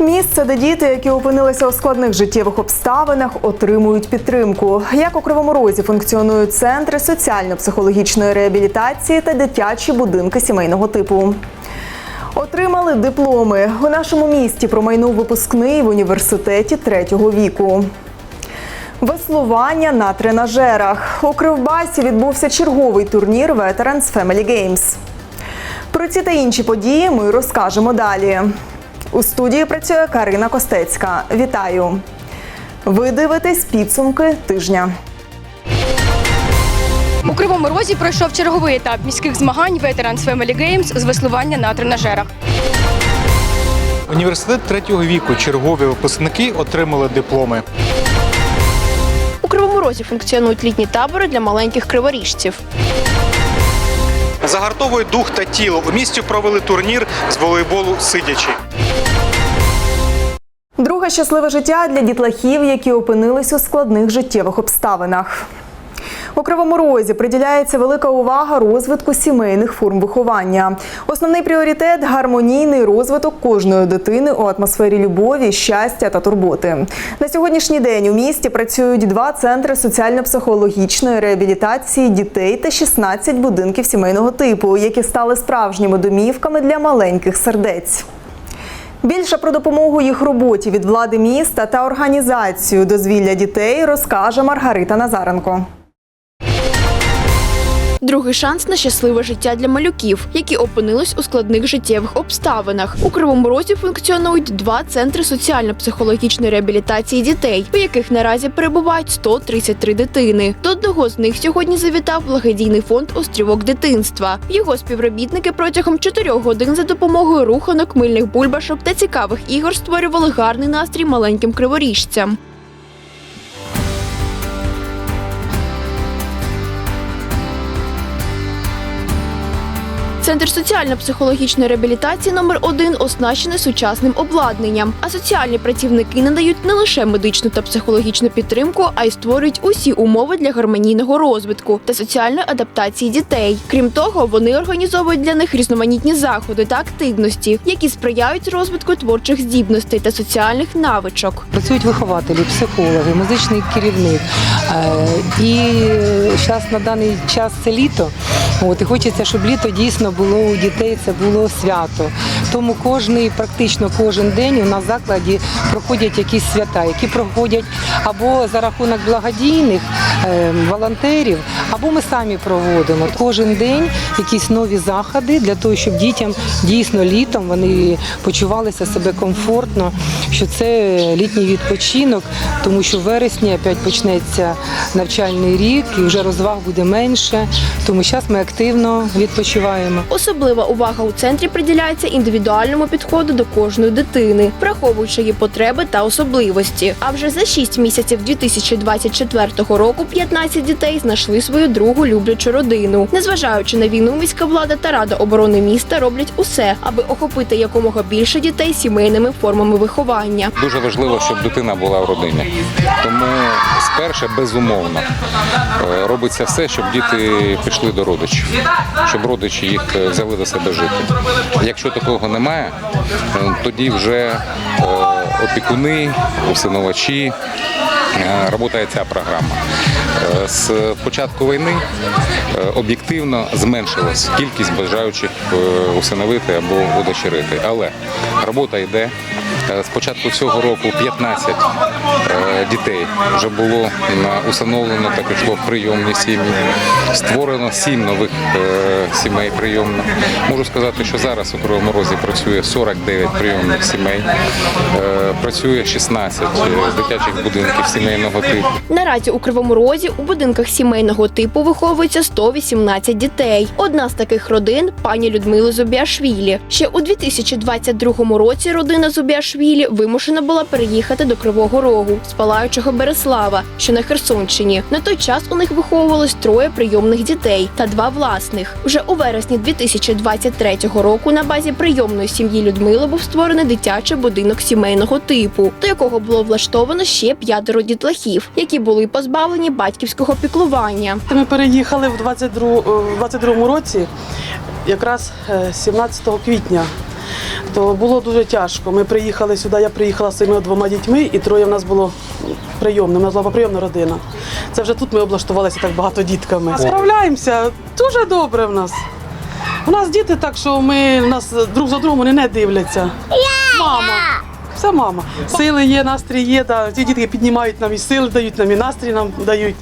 Місце, де діти, які опинилися у складних життєвих обставинах, отримують підтримку. Як у Кривому Розі функціонують центри соціально-психологічної реабілітації та дитячі будинки сімейного типу. Отримали дипломи. У нашому місті промайнув випускний в університеті третього віку. Веслування на тренажерах. У Кривбасі відбувся черговий турнір Veterans Family Games. Про ці та інші події ми розкажемо далі. У студії працює Карина Костецька. Вітаю! Ви дивитесь підсумки тижня. У Кривому Розі пройшов черговий етап міських змагань Veterans Family Games з веслування на тренажерах. Університет третього віку чергові випускники отримали дипломи. У Кривому Розі функціонують літні табори для маленьких криворіжців. Загартовує дух та тіло. У місті провели турнір з волейболу сидячи. Щасливе життя для дітлахів, які опинились у складних життєвих обставинах. У Кривому Розі приділяється велика увага розвитку сімейних форм виховання. Основний пріоритет гармонійний розвиток кожної дитини у атмосфері любові, щастя та турботи. На сьогоднішній день у місті працюють два центри соціально-психологічної реабілітації дітей та 16 будинків сімейного типу, які стали справжніми домівками для маленьких сердець. Більше про допомогу їх роботі від влади міста та організацію дозвілля дітей розкаже Маргарита Назаренко. Другий шанс на щасливе життя для малюків, які опинились у складних життєвих обставинах. У Кривому Розі функціонують два центри соціально-психологічної реабілітації дітей, у яких наразі перебувають 133 дитини. До одного з них сьогодні завітав благодійний фонд Острівок дитинства. Його співробітники протягом чотирьох годин за допомогою руханок, мильних бульбашок та цікавих ігор створювали гарний настрій маленьким криворіжцям. Центр соціально-психологічної реабілітації номер 1 оснащений сучасним обладнанням. А соціальні працівники надають не лише медичну та психологічну підтримку, а й створюють усі умови для гармонійного розвитку та соціальної адаптації дітей. Крім того, вони організовують для них різноманітні заходи та активності, які сприяють розвитку творчих здібностей та соціальних навичок. Працюють вихователі, психологи, музичний керівник. Е, І зараз на даний час це літо. От, і хочеться, щоб літо дійсно було у дітей, це було свято. Тому кожний, практично кожен день у нас в закладі проходять якісь свята, які проходять або за рахунок благодійних е, волонтерів, або ми самі проводимо. Кожен день якісь нові заходи для того, щоб дітям дійсно літом вони почувалися себе комфортно, що це літній відпочинок, тому що в вересні опять почнеться навчальний рік і вже розваг буде менше. Тому зараз ми активно відпочиваємо. Особлива увага у центрі приділяється індивідуальному підходу до кожної дитини, враховуючи її потреби та особливості. А вже за 6 місяців 2024 року 15 дітей знайшли свою другу люблячу родину. Незважаючи на війну, міська влада та рада оборони міста роблять усе, аби охопити якомога більше дітей сімейними формами виховання. Дуже важливо, щоб дитина була в родині. Тому спершу безумовно е, робиться все, щоб діти пішли до родичів, щоб родичі їх е, взяли до себе жити. Якщо такого немає, е, тоді вже е, опікуни, усиновачі. Работає Роботає ця програма. Е, З початку війни е, об'єктивно зменшилась кількість бажаючих е, усиновити або удочерити. Але робота йде. Е, З початку цього року 15 е, дітей вже було м, усиновлено та пішло в прийомні сім'ї. Створено 7 нових е, сімей прийомних. Можу сказати, що зараз у Кривому Розі працює 49 прийомних сімей, працює 16 дитячих будинків сімейного типу. Наразі у Кривому Розі у будинках сімейного типу виховується 118 дітей. Одна з таких родин пані Людмила Зубіашвілі. Ще у 2022 році родина Зубіашвілі вимушена була переїхати до Кривого Рогу з палаючого Береслава, що на Херсонщині. На той час у них виховувалось троє прийомних дітей та два власних. Вже у вересні 2023 року на базі прийомної сім'ї Людмили був створений дитячий будинок сімейного типу, до якого було влаштовано ще п'ятеро дітлахів, які були позбавлені батьківського піклування. Ми переїхали в 22, в 22 році, якраз е, 17 квітня. То було дуже тяжко. Ми приїхали сюди, я приїхала з своїми двома дітьми, і троє в нас було прийомне. У нас була прийомна родина. Це вже тут ми облаштувалися так багато дітками. Справляємося дуже добре в нас. У нас діти так, що ми нас друг за другом вони не дивляться. Мама. Все мама. Сили є, настрій є. Да. Ці дітки піднімають нам і сили дають нам, і настрій нам дають.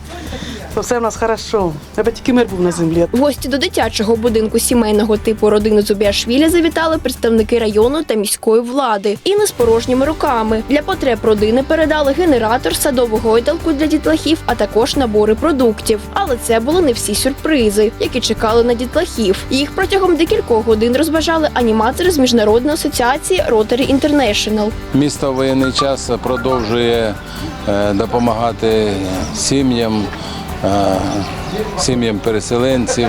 То все в нас хорошо. Аби тільки мир був на землі. Гості до дитячого будинку сімейного типу родини Зубіашвілі завітали представники району та міської влади і не з порожніми руками. Для потреб родини передали генератор, садову гойдалку для дітлахів, а також набори продуктів. Але це були не всі сюрпризи, які чекали на дітлахів. Їх протягом декількох годин розважали аніматори з міжнародної асоціації Rotary International. Місто воєнний час продовжує е, допомагати сім'ям, сім'ям переселенців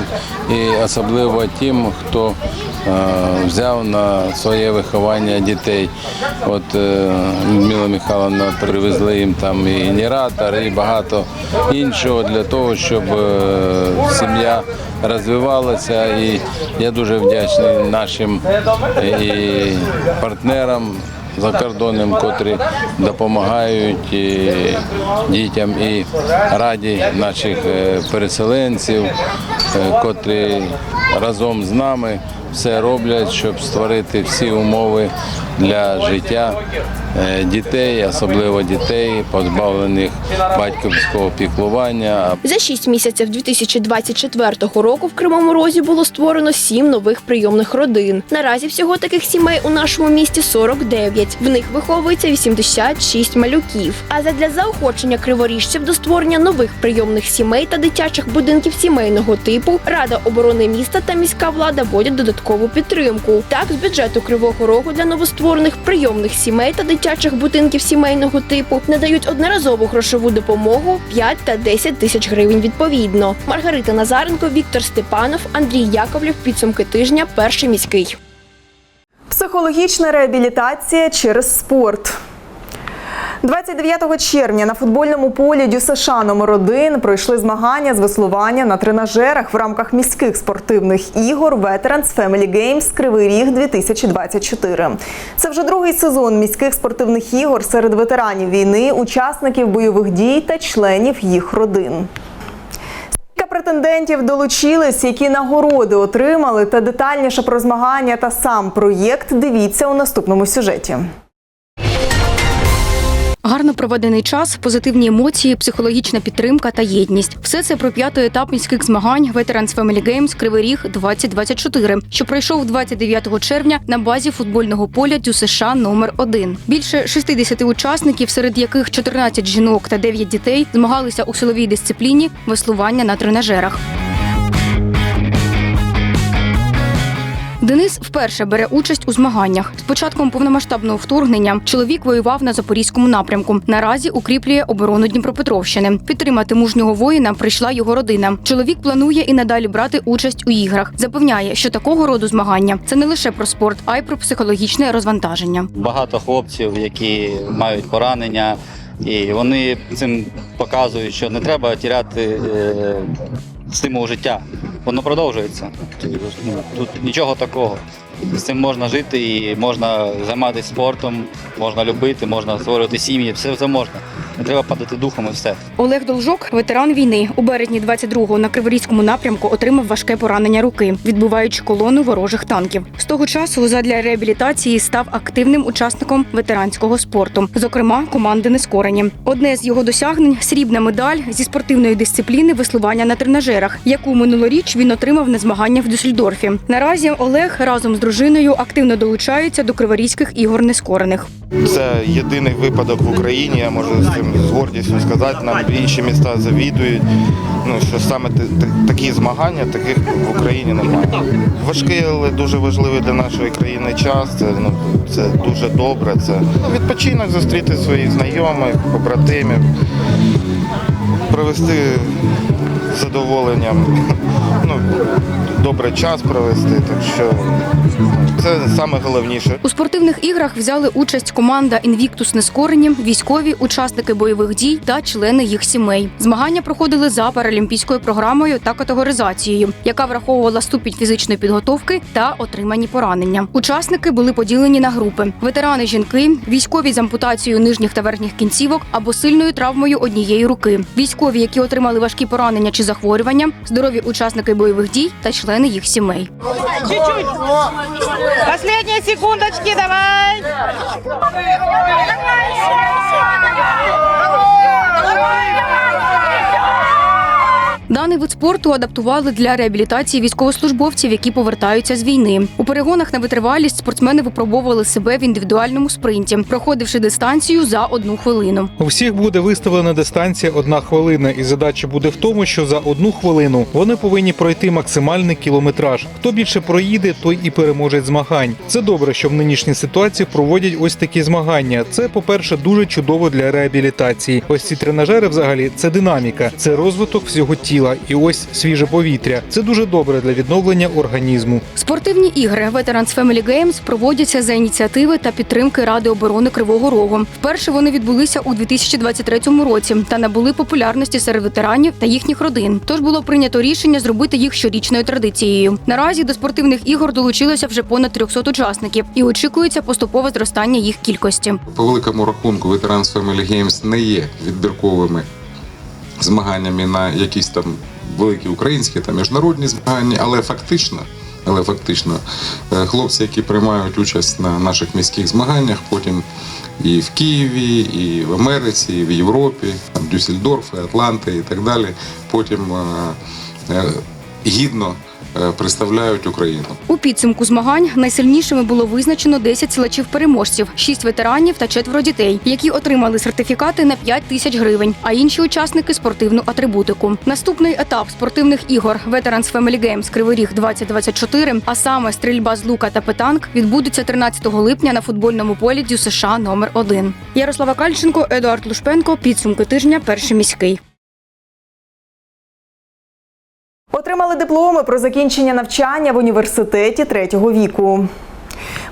і особливо тим, хто е, взяв на своє виховання дітей. От е, Людмила Михайловна привезли їм там і генератор, і багато іншого для того, щоб е, сім'я розвивалася. І я дуже вдячний нашим е, і партнерам закордонним, котрі допомагають дітям і раді наших е, переселенців, е, котрі разом з нами все роблять, щоб створити всі умови для життя дітей, особливо дітей, позбавлених батьківського піклування, За шість місяців 2024 року в Кривому Розі було створено сім нових прийомних родин. Наразі всього таких сімей у нашому місті 49. В них виховується 86 малюків. А задля заохочення криворіжців до створення нових прийомних сімей та дитячих будинків сімейного типу Рада оборони міста та міська влада вводять додаткову підтримку. Так, з бюджету Кривого Рогу для новостворених прийомних сімей та дитячих будинків сімейного типу надають одноразову грошову допомогу 5 та 10 тисяч гривень відповідно. Маргарита Назаренко, Віктор Степанов, Андрій Яковлів. Підсумки тижня. Перший міський. Психологічна реабілітація через спорт. 29 червня на футбольному полі ДЮСШ номер 1 пройшли змагання з веслування на тренажерах в рамках міських спортивних ігор Veterans Family Games Кривий Ріг 2024. Це вже другий сезон міських спортивних ігор серед ветеранів війни, учасників бойових дій та членів їх родин. Претендентів долучились, які нагороди отримали, та детальніше про змагання та сам проєкт дивіться у наступному сюжеті. Гарно проведений час, позитивні емоції, психологічна підтримка та єдність. Все це про п'ятий етап міських змагань Veterans Family Games Кривий Ріг 2024, що пройшов 29 червня на базі футбольного поля ДЮСШ номер 1 Більше 60 учасників, серед яких 14 жінок та 9 дітей, змагалися у силовій дисципліні веслування на тренажерах. Денис вперше бере участь у змаганнях. З початком повномасштабного вторгнення чоловік воював на запорізькому напрямку. Наразі укріплює оборону Дніпропетровщини. Підтримати мужнього воїна прийшла його родина. Чоловік планує і надалі брати участь у іграх. Запевняє, що такого роду змагання це не лише про спорт, а й про психологічне розвантаження. багато хлопців, які мають поранення, і вони цим показують, що не треба тіряти е, стимул життя. Воно продовжується. Ну, Тут нічого такого. З цим можна жити і можна займатися спортом, можна любити, можна створювати сім'ї, все це можна. Не треба падати духом і все. Олег Должок, ветеран війни, у березні 22-го на Криворізькому напрямку отримав важке поранення руки, відбуваючи колону ворожих танків. З того часу задля реабілітації став активним учасником ветеранського спорту, зокрема команди Нескорені. Одне з його досягнень срібна медаль зі спортивної дисципліни веслування на тренажерах, яку минулоріч він отримав на змаганнях в Дюссельдорфі. Наразі Олег разом з дружиною активно долучається до Криворізьких ігор нескорених. Це єдиний випадок в Україні, я можу з цим з гордістю сказати. Нам інші міста завідують. Ну що саме такі змагання, таких в Україні немає. Важкий, але дуже важливий для нашої країни час. Це ну це дуже добре. Це ну, відпочинок зустріти своїх знайомих, побратимів, провести задоволенням ну, добре час провести. Так що це саме головніше. У спортивних іграх взяли участь команда Інвіктус Нескорені, військові, учасники бойових дій та члени їх сімей. Змагання проходили за паралімпійською програмою та категоризацією, яка враховувала ступінь фізичної підготовки та отримані поранення. Учасники були поділені на групи: ветерани жінки, військові з ампутацією нижніх та верхніх кінцівок або сильною травмою однієї руки, військові, які отримали важкі поранення чи захворювання, здорові учасники бойових дій та члени їх сімей. Последние секундочки, давай! Даний вид спорту адаптували для реабілітації військовослужбовців, які повертаються з війни. У перегонах на витривалість спортсмени випробовували себе в індивідуальному спринті, проходивши дистанцію за одну хвилину. У всіх буде виставлена дистанція одна хвилина, і задача буде в тому, що за одну хвилину вони повинні пройти максимальний кілометраж. Хто більше проїде, той і переможе змагань. Це добре, що в нинішній ситуації проводять ось такі змагання. Це, по-перше, дуже чудово для реабілітації. Ось ці тренажери, взагалі, це динаміка, це розвиток всього тіла. І ось свіже повітря. Це дуже добре для відновлення організму. Спортивні ігри Veterans Family Games проводяться за ініціативи та підтримки Ради оборони Кривого Рогу. Вперше вони відбулися у 2023 році та набули популярності серед ветеранів та їхніх родин. Тож було прийнято рішення зробити їх щорічною традицією. Наразі до спортивних ігор долучилося вже понад 300 учасників і очікується поступове зростання їх кількості. По великому рахунку Veterans Family Games не є відбірковими змаганнями на якісь там великі українські та міжнародні змагання, але фактично. Але фактично е, хлопці, які приймають участь на наших міських змаганнях, потім і в Києві, і в Америці, і в Європі, там Дюссельдорф, і Атланти і так далі, потім е, е, гідно представляють Україну. У підсумку змагань найсильнішими було визначено 10 силачів-переможців, 6 ветеранів та четверо дітей, які отримали сертифікати на 5 тисяч гривень, а інші учасники спортивну атрибутику. Наступний етап спортивних ігор Veterans Family Games Кривий Ріг 2024, а саме стрільба з лука та петанк, відбудеться 13 липня на футбольному полі Дю США номер 1 Ярослава Кальченко, Едуард Лушпенко. Підсумки тижня. Перший міський. Отримали дипломи про закінчення навчання в університеті третього віку.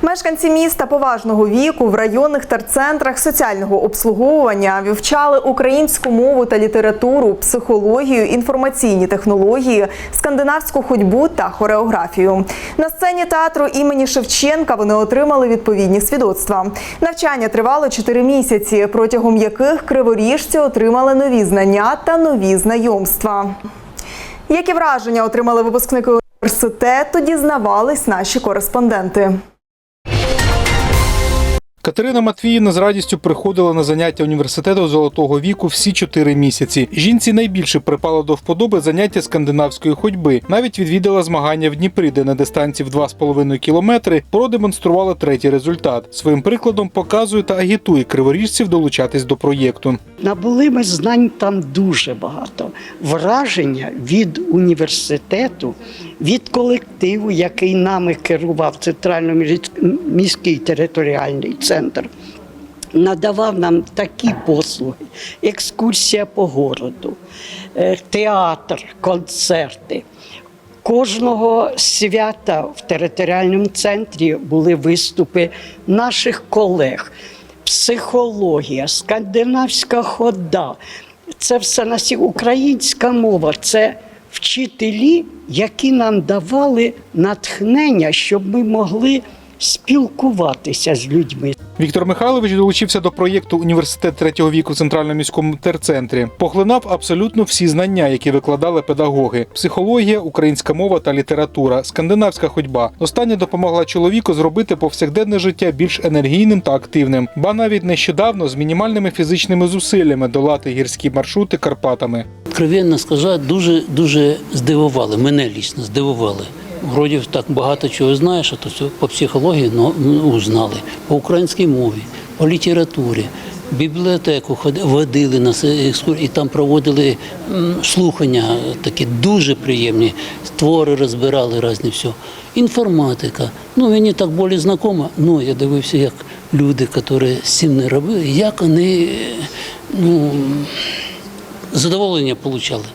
Мешканці міста поважного віку в районних терцентрах соціального обслуговування вивчали українську мову та літературу, психологію, інформаційні технології, скандинавську ходьбу та хореографію. На сцені театру імені Шевченка вони отримали відповідні свідоцтва. Навчання тривало 4 місяці, протягом яких криворіжці отримали нові знання та нові знайомства. Які враження отримали випускники університету, дізнавались наші кореспонденти. Катерина Матвіївна з радістю приходила на заняття університету золотого віку всі чотири місяці. Жінці найбільше припало до вподоби заняття скандинавської ходьби. Навіть відвідала змагання в Дніпрі, де на дистанції в 2,5 кілометри продемонструвала третій результат. Своїм прикладом показує та агітує криворіжців долучатись до проєкту. Набули ми знань там дуже багато. Враження від університету, від колективу, який нами керував центрально-міський територіальний центр, надавав нам такі послуги: екскурсія по городу, е, театр, концерти. Кожного свята в територіальному центрі були виступи наших колег, психологія, скандинавська хода. Це все на українська мова. Це вчителі, які нам давали натхнення, щоб ми могли спілкуватися з людьми. Віктор Михайлович долучився до проєкту Університет третього віку в центральному міському терцентрі. Поглинав абсолютно всі знання, які викладали педагоги: психологія, українська мова та література, скандинавська ходьба. Останнє допомогла чоловіку зробити повсякденне життя більш енергійним та активним, ба навіть нещодавно з мінімальними фізичними зусиллями долати гірські маршрути Карпатами. Откровенно сказати, дуже дуже здивували. Мене лічно здивували. Вроді так багато чого знаєш, а то по психології ну, узнали, по українській мові, по літературі. Бібліотеку водили нас екскурсії, і там проводили слухання такі дуже приємні, твори розбирали різні все. Інформатика. Ну, мені так більш знайомо, ну я дивився, як люди, які цим не робили, як вони ну, задоволення отримали.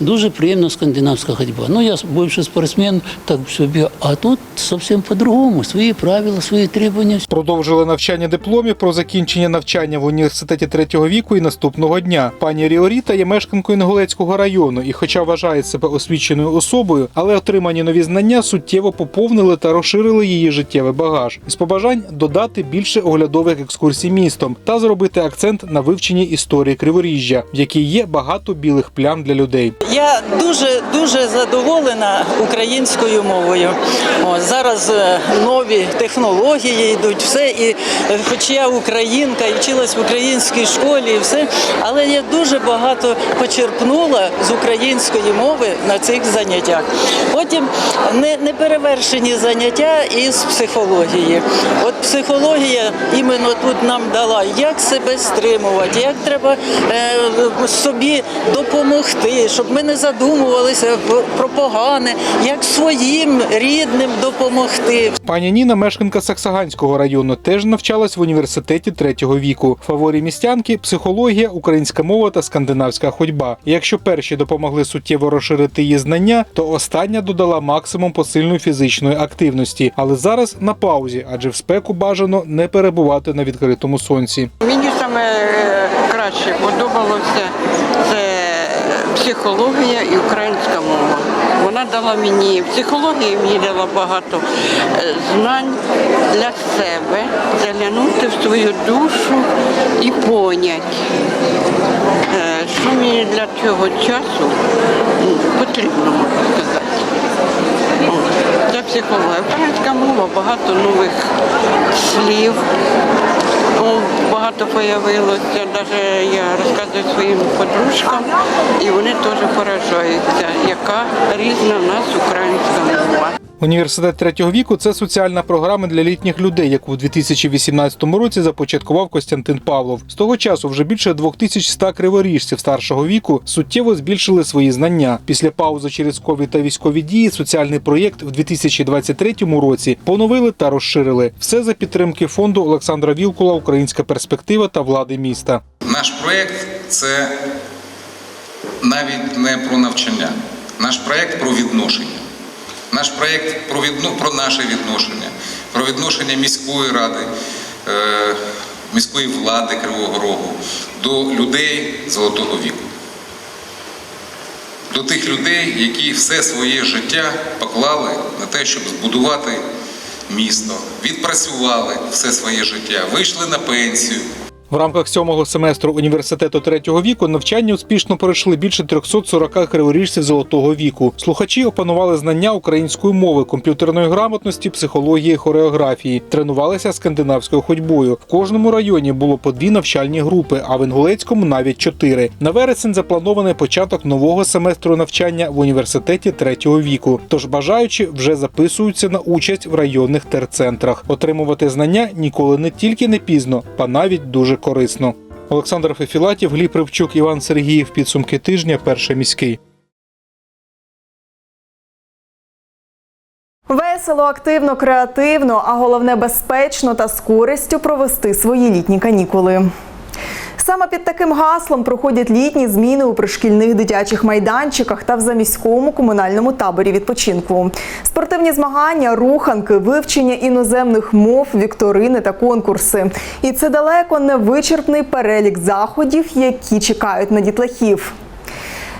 Дуже приємна скандинавська ходьба. Ну, я бывший спортсмен, так бігав. А тут зовсім по-другому. Свої правила, свої требування. Продовжили навчання дипломів про закінчення навчання в університеті третього віку і наступного дня. Пані Ріоріта є мешканкою Інгулецького району і, хоча вважає себе освіченою особою, але отримані нові знання суттєво поповнили та розширили її життєвий багаж. Із побажань додати більше оглядових екскурсій містом та зробити акцент на вивченні історії Криворіжжя, в якій є багато білих плям для людей. Я дуже дуже задоволена українською мовою. О, зараз е, нові технології йдуть, все. І е, хоч я українка і вчилась в українській школі, і все, але я дуже багато почерпнула з української мови на цих заняттях. Потім не, неперевершені заняття із психології. От психологія іменно тут нам дала, як себе стримувати, як треба е, собі допомогти, щоб ми не задумувалися про погане, як своїм рідним допомогти. Пані Ніна, мешканка Саксаганського району, теж навчалась в університеті третього віку. Фаворі містянки психологія, українська мова та скандинавська ходьба. І якщо перші допомогли суттєво розширити її знання, то остання додала максимум посильної фізичної активності. Але зараз на паузі, адже в спеку бажано не перебувати на відкритому сонці. Мені саме е, краще подобалося психологія і українська мова. Вона дала мені психологія мені дала багато е, знань для себе, заглянути в свою душу і понять, е, що мені для цього часу потрібно, можна сказати. Це психологія. Українська мова, багато нових слів. О, Багато появилося, навіть я розказую своїм подружкам, і вони теж поражаються, яка різна в нас українська мова. Університет третього віку це соціальна програма для літніх людей, яку в 2018 році започаткував Костянтин Павлов. З того часу вже більше 2100 криворіжців старшого віку суттєво збільшили свої знання. Після паузи через ковід та військові дії соціальний проєкт в 2023 році поновили та розширили. Все за підтримки фонду Олександра Вілкула Українська перспектива та влади міста. Наш проєкт це навіть не про навчання. Наш проєкт про відношення. Наш проєкт про, відно, про наше відношення, про відношення міської ради, е, міської влади Кривого Рогу до людей Золотого віку. До тих людей, які все своє життя поклали на те, щоб збудувати місто, відпрацювали все своє життя, вийшли на пенсію. В рамках сьомого семестру університету третього віку навчання успішно пройшли більше 340 криворіжців золотого віку. Слухачі опанували знання української мови, комп'ютерної грамотності, психології, хореографії, тренувалися скандинавською ходьбою. В кожному районі було по дві навчальні групи, а в Інгулецькому навіть чотири. На вересень запланований початок нового семестру навчання в університеті третього віку. Тож бажаючі вже записуються на участь в районних терцентрах. Отримувати знання ніколи не тільки не пізно, а навіть дуже корисно. Олександр Фефілатів, Гліб Привчук, Іван Сергіїв. Підсумки тижня. Перший міський. Весело, активно, креативно, а головне безпечно та з користю провести свої літні канікули. Саме під таким гаслом проходять літні зміни у пришкільних дитячих майданчиках та в заміському комунальному таборі відпочинку. Спортивні змагання, руханки, вивчення іноземних мов, вікторини та конкурси. І це далеко не вичерпний перелік заходів, які чекають на дітлахів.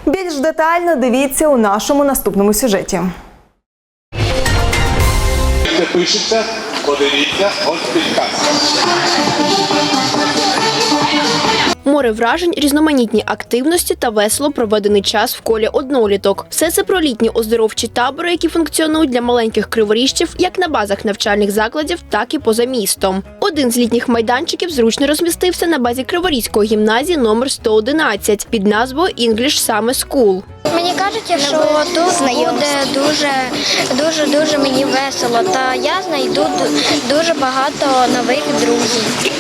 Більш детально дивіться у нашому наступному сюжеті. Пишеться, подивіться, от підказка. Море вражень, різноманітні активності та весело проведений час в колі одноліток. Все це про літні оздоровчі табори, які функціонують для маленьких криворіжців як на базах навчальних закладів, так і поза містом. Один з літніх майданчиків зручно розмістився на базі Криворізької гімназії номер 111 під назвою English Summer School. Мені кажуть, що тут буде дуже, дуже, дуже мені весело, та я знайду дуже багато нових друзів.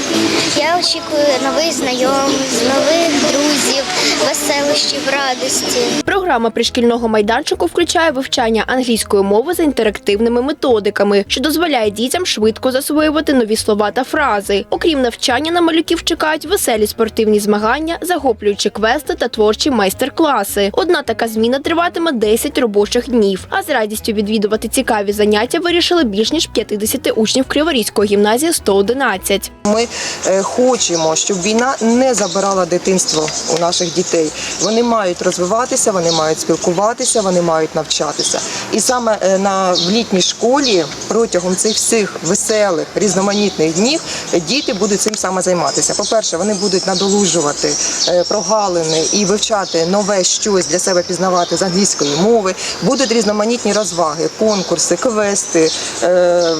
Я очікую нових знайомств, нових друзів, веселощів, радості. Програма пришкільного майданчику включає вивчання англійської мови за інтерактивними методиками, що дозволяє дітям швидко засвоювати нові слова слова та фрази. Окрім навчання на малюків чекають веселі спортивні змагання, захоплюючі квести та творчі майстер-класи. Одна така зміна триватиме 10 робочих днів. А з радістю відвідувати цікаві заняття вирішили більш ніж 50 учнів Криворізької гімназії 111. Ми е, хочемо, щоб війна не забирала дитинство у наших дітей. Вони мають розвиватися, вони мають спілкуватися, вони мають навчатися. І саме е, на в літній школі протягом цих всіх веселих різноманітних днів діти будуть цим саме займатися. По-перше, вони будуть надолужувати е, прогалини і вивчати нове щось для себе пізнавати з англійської мови. Будуть різноманітні розваги, конкурси, квести, е,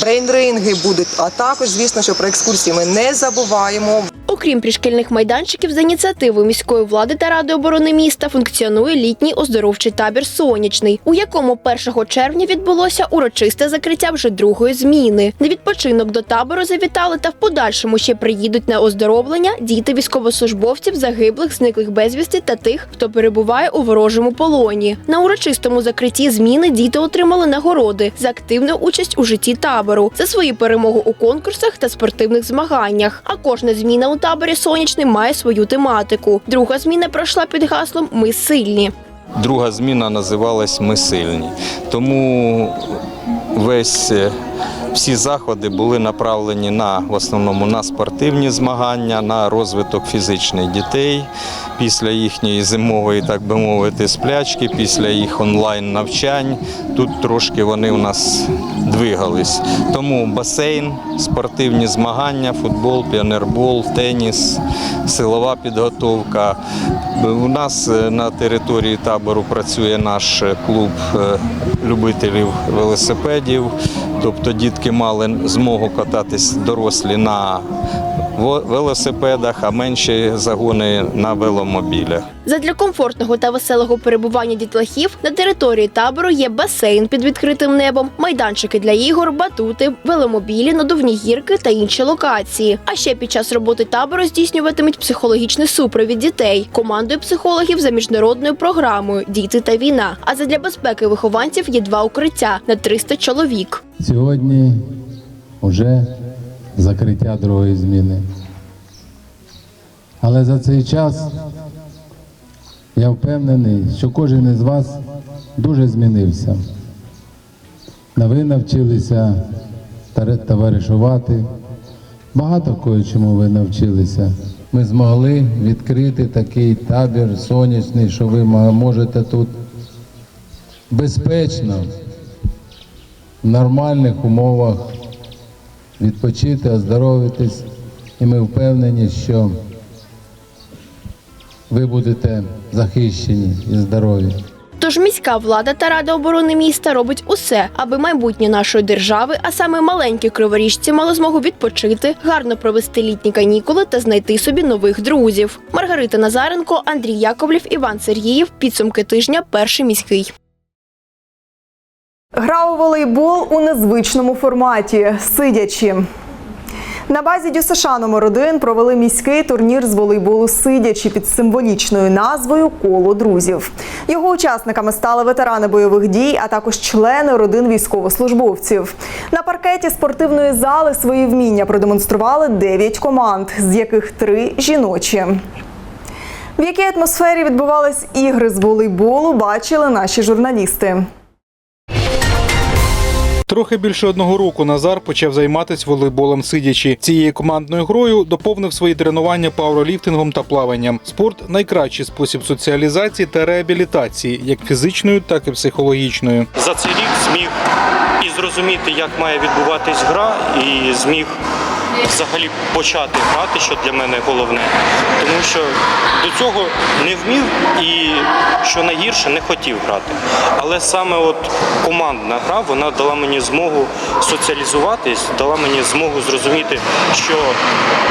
брейнринги будуть. А також, звісно, що про екскурсії ми не забуваємо. Окрім пришкільних майданчиків, за ініціативою міської влади та ради оборони міста функціонує літній оздоровчий табір Сонячний, у якому 1 червня відбулося урочисте закриття вже другої зміни. На відпочинок до табору завітали та в подальшому ще приїдуть на оздоровлення діти військовослужбовців, загиблих, зниклих безвісти та тих, хто перебуває у ворожому полоні. На урочистому закритті зміни діти отримали нагороди за активну участь у житті табору, за свою перемогу у конкурсах та спортивних змаганнях. А кожна зміна у таборі сонячний має свою тематику. Друга зміна пройшла під гаслом Ми сильні. Друга зміна називалась Ми сильні. Тому весь е, всі заходи були направлені на в основному на спортивні змагання, на розвиток фізичних дітей після їхньої зимової, так би мовити, сплячки, після їх онлайн навчань. Тут трошки вони у нас двигались. Тому басейн, спортивні змагання, футбол, піонербол, теніс, силова підготовка. У нас е, на території табору працює наш е, клуб любителів велосипедів. Тобто дітки мали змогу кататись дорослі на велосипедах, а менші загони на веломобілях. Задля комфортного та веселого перебування дітлахів на території табору є басейн під відкритим небом, майданчики для ігор, батути, веломобілі, надувні гірки та інші локації. А ще під час роботи табору здійснюватимуть психологічний супровід дітей командою психологів за міжнародною програмою Діти та війна. А задля безпеки вихованців є два укриття на 300 чоловік. Сьогодні вже закриття другої зміни. Але за цей час я впевнений, що кожен із вас дуже змінився. На ви навчилися товаришувати. Багато кое чому ви навчилися. Ми змогли відкрити такий табір сонячний, що ви можете тут безпечно в нормальних умовах відпочити, оздоровитись, і ми впевнені, що ви будете захищені і здорові. Тож міська влада та рада оборони міста робить усе, аби майбутнє нашої держави, а саме маленькі криворіжці, мали змогу відпочити, гарно провести літні канікули та знайти собі нових друзів. Маргарита Назаренко, Андрій Яковлів, Іван Сергіїв. Підсумки тижня. Перший міський. Гра у волейбол у незвичному форматі, сидячи. На базі ДЮСШ номер 1 провели міський турнір з волейболу сидячи під символічною назвою Коло друзів. Його учасниками стали ветерани бойових дій, а також члени родин військовослужбовців. На паркеті спортивної зали свої вміння продемонстрували 9 команд, з яких 3 жіночі. В якій атмосфері відбувались ігри з волейболу, бачили наші журналісти. Трохи більше одного року Назар почав займатися волейболом сидячи. Цією командною грою доповнив свої тренування пауерліфтингом та плаванням. Спорт найкращий спосіб соціалізації та реабілітації, як фізичною, так і психологічною. за цей рік зміг і зрозуміти, як має відбуватись гра, і зміг взагалі почати грати, що для мене головне. Тому що до цього не вмів і, що найгірше, не хотів грати. Але саме от командна гра вона дала мені змогу соціалізуватись, дала мені змогу зрозуміти, що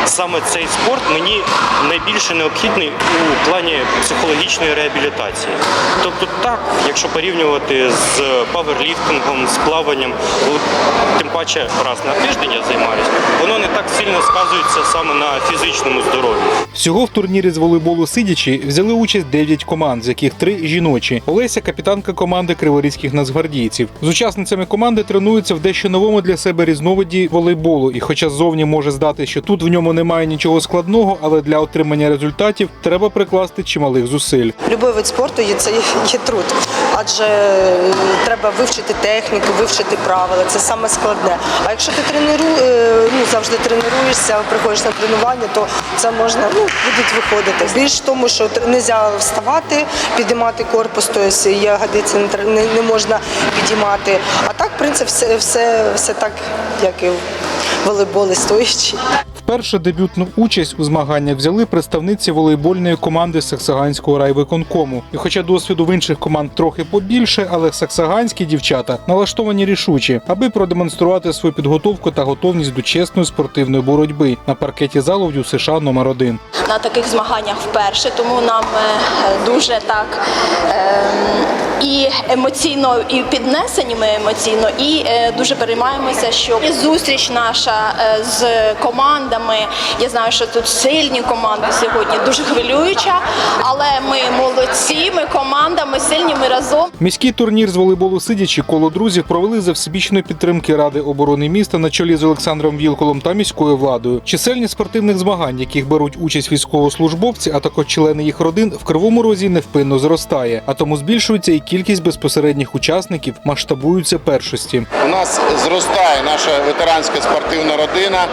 саме цей спорт мені найбільше необхідний у плані психологічної реабілітації. Тобто, так, якщо порівнювати з паверліфтингом, з плаванням, тим паче раз на тиждень я займаюся, воно не так сильно сказується саме на фізичному здоров'ї. Всього в турнірі з волейболу сидячи взяли участь 9 команд, з яких три жіночі. Олеся капітанка команди криворізьких нацгвардійців. З учасницями команди тренуються в дещо новому для себе різновиді волейболу. І хоча ззовні може здати, що тут в ньому немає нічого складного, але для отримання результатів треба прикласти чималих зусиль. Любой вид спорту є це є труд, адже е, треба вивчити техніку, вивчити правила. Це саме складне. А якщо ти трениру, е, ну завжди тренуєшся, приходиш на тренування, то це можна ну будуть виходити. Більш в тому, що не можна вставати, підіймати корпус, тобто ягодиці не, не, не можна підіймати. А так, в принципі, все, все, все так, як і в волейболі стоячи. Вперше дебютну участь у змаганнях взяли представниці волейбольної команди Саксаганського райвиконкому. І хоча досвіду в інших команд трохи побільше, але саксаганські дівчата налаштовані рішучі, аби продемонструвати свою підготовку та готовність до чесної спортивної боротьби на паркеті залу в США номер 1 на таких змаганнях вперше, тому нам е, дуже так ем, і емоційно, і піднесені ми емоційно, і е, дуже переймаємося, що зустріч наша е, з командами. Я знаю, що тут сильні команди сьогодні, дуже хвилююча, але ми молодці, ми команда, ми сильні, ми разом. Міський турнір з волейболу сидячи коло друзів провели за всебічної підтримки Ради оборони міста на чолі з Олександром Вілколом та міською владою. Чисельність спортивних змагань, яких беруть участь військовослужбовці, а також члени їх родин, в кривому розі невпинно зростає, а тому збільшується і кількість безпосередніх учасників, масштабуються першості. У нас зростає наша ветеранська спортивна родина,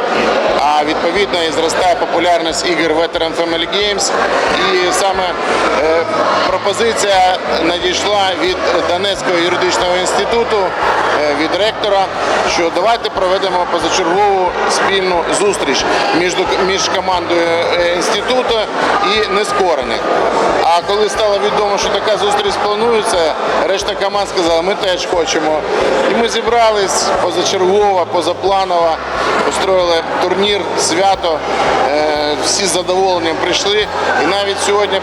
а відповідно і зростає популярність ігор Veteran Family Games. І саме е, пропозиція надійшла від Донецького юридичного інституту, е, від ректора, що давайте проведемо позачергову спільну зустріч між, між командою е, інституту і нескорених. А коли стало відомо, що така зустріч планується, решта команд сказала, ми теж хочемо. І ми зібрались позачергово, позапланово, устроїли турнір, свято. Е, Всі з задоволенням прийшли. І навіть сьогодні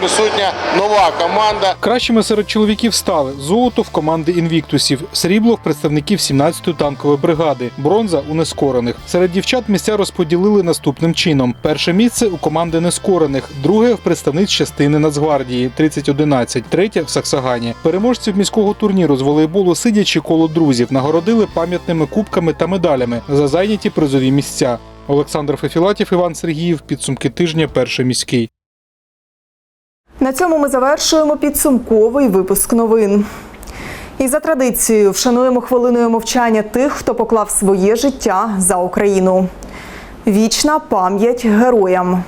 присутня нова команда. Кращими серед чоловіків стали золото в команди інвіктусів, срібло в представників 17-ї танкової бригади, бронза у нескорених. Серед дівчат місця розподілили наступним чином: перше місце у команди нескорених, друге в представниць частини Нацгвардії 3011, третє в Саксагані. Переможців міського турніру з волейболу сидячи коло друзів нагородили пам'ятними кубками та медалями за зайняті призові місця. Олександр Фефілатів, Іван Сергіїв. Підсумки тижня. Перший міський. На цьому ми завершуємо підсумковий випуск новин. І за традицією вшануємо хвилиною мовчання тих, хто поклав своє життя за Україну. Вічна пам'ять героям.